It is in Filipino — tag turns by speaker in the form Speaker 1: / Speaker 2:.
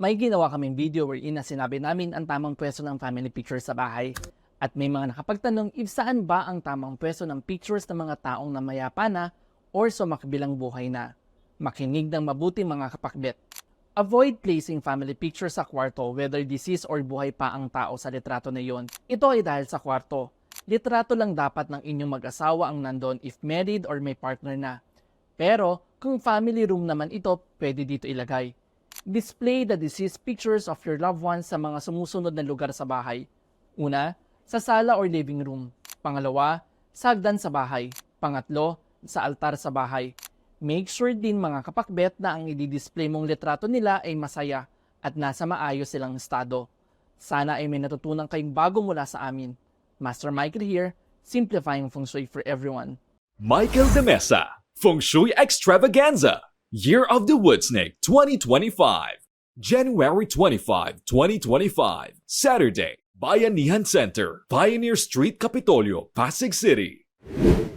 Speaker 1: May ginawa kaming video wherein na sinabi namin ang tamang pwesto ng family picture sa bahay. At may mga nakapagtanong if saan ba ang tamang pwesto ng pictures ng mga taong namayapa na or sumakbilang buhay na. Makinig ng mabuti mga kapakbet. Avoid placing family pictures sa kwarto whether deceased or buhay pa ang tao sa litrato na yon. Ito ay dahil sa kwarto. Litrato lang dapat ng inyong mag-asawa ang nandon if married or may partner na. Pero kung family room naman ito, pwede dito ilagay. Display the deceased pictures of your loved ones sa mga sumusunod na lugar sa bahay. Una, sa sala or living room. Pangalawa, sa hagdan sa bahay. Pangatlo, sa altar sa bahay. Make sure din mga kapakbet na ang i-display mong litrato nila ay masaya at nasa maayos silang estado. Sana ay may natutunan kayong bago mula sa amin. Master Michael here, simplifying feng shui for everyone.
Speaker 2: Michael de Mesa, Feng Shui Extravaganza, Year of the Wood Snake 2025, January 25, 2025, Saturday, Bayanihan Center, Pioneer Street, Capitolio, Pasig City.